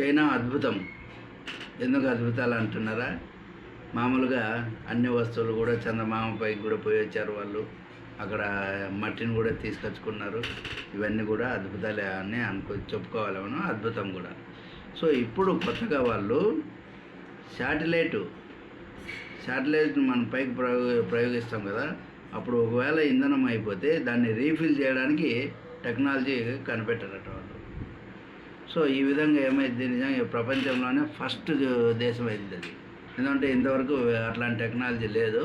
China అద్భుతం. ఎందుకు అద్భుతాలు అంటున్నారా? మామూలుగా అన్ని వస్తువులు కూడా చందమామ పైకి కూడా పోయి వచ్చారు వాళ్ళు. అక్కడ మట్టిని కూడా తీసుకొచ్చుకున్నారు. ఇవన్నీ కూడా అద్భుతాలే అని అనుకో చెప్పుకోవాలి మనం. అద్భుతం కూడా. సో ఇప్పుడు కొత్తగా వాళ్ళు శాటిలైటు శాటిలైట్ మనం పైకి ప్రయోగ ప్రయోగిస్తాం కదా. అప్పుడు ఒకవేళ ఇంధనం అయిపోతే దాన్ని రీఫిల్ చేయడానికి టెక్నాలజీ కనిపెట్టారట వాళ్ళు. సో ఈ విధంగా ఏమైంది? నిజంగా ఈ ప్రపంచంలోనే ఫస్ట్ దేశం అయింది అది ఎందుకంటే ఇంతవరకు అట్లాంటి టెక్నాలజీ లేదు.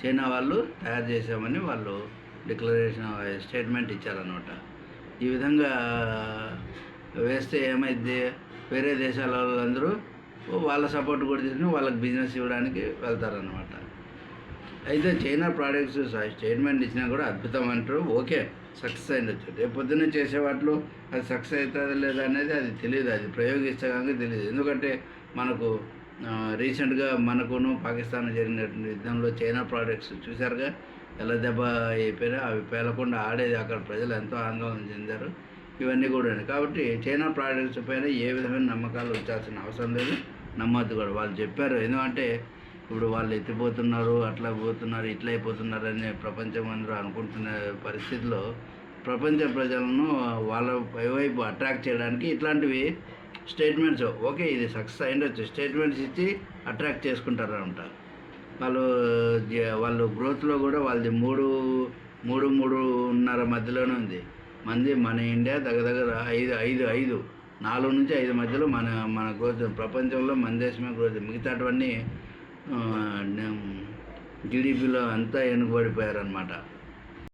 చైనా వాళ్ళు తయారు చేసామని వాళ్ళు డిక్లరేషన్ స్టేట్మెంట్ ఇచ్చారనమాట ఈ విధంగా వేస్తే ఏమైంది? వేరే దేశాల వాళ్ళందరూ వాళ్ళ సపోర్ట్ కూడా తీసుకుని వాళ్ళకి బిజినెస్ ఇవ్వడానికి వెళ్తారనమాట అయితే చైనా ప్రోడక్ట్స్ స్టేట్మెంట్ ఇచ్చినా కూడా అద్భుతం అంటారు. ఓకే సక్సెస్ అయ్యొచ్చు రేపు పొద్దున్న చేసే వాటిలో అది సక్సెస్ అవుతుందా లేదా అనేది అది తెలియదు. అది ప్రయోగిస్తే కనుక తెలియదు. ఎందుకంటే మనకు రీసెంట్గా మనకును పాకిస్తాన్ జరిగినటువంటి యుద్ధంలో చైనా ప్రోడక్ట్స్ చూశారుగా? ఎలా దెబ్బ అయిపోయినా అవి పేలకుండా ఆడేది అక్కడ ప్రజలు ఎంతో ఆందోళన చెందారు. ఇవన్నీ కూడా కాబట్టి చైనా ప్రోడక్ట్స్ పైన ఏ విధమైన నమ్మకాలు ఉంచాల్సిన అవసరం లేదు. నమ్మద్దు కూడా. వాళ్ళు చెప్పారు. ఎందుకంటే ఇప్పుడు వాళ్ళు ఎత్తిపోతున్నారు అట్లా పోతున్నారు ఇట్లా అయిపోతున్నారు అనే ప్రపంచం అందరూ అనుకుంటున్న పరిస్థితిలో ప్రపంచ ప్రజలను వాళ్ళ వైపు అట్రాక్ట్ చేయడానికి ఇట్లాంటివి స్టేట్మెంట్స్ ఓకే ఇది సక్సెస్ అయిండొచ్చు స్టేట్మెంట్స్ ఇచ్చి అట్రాక్ట్ చేసుకుంటారు అనమాట వాళ్ళు వాళ్ళు గ్రోత్లో కూడా వాళ్ళది మూడు మూడు మూడున్నర మధ్యలోనే ఉంది. మంది మన ఇండియా దగ్గర దగ్గర ఐదు ఐదు ఐదు నాలుగు నుంచి ఐదు మధ్యలో మన మన గ్రోత్ ప్రపంచంలో మన దేశమే గ్రోత్. మిగతావన్నీ జీడిపిలో అంతా వెనుకబడిపోయారనమాట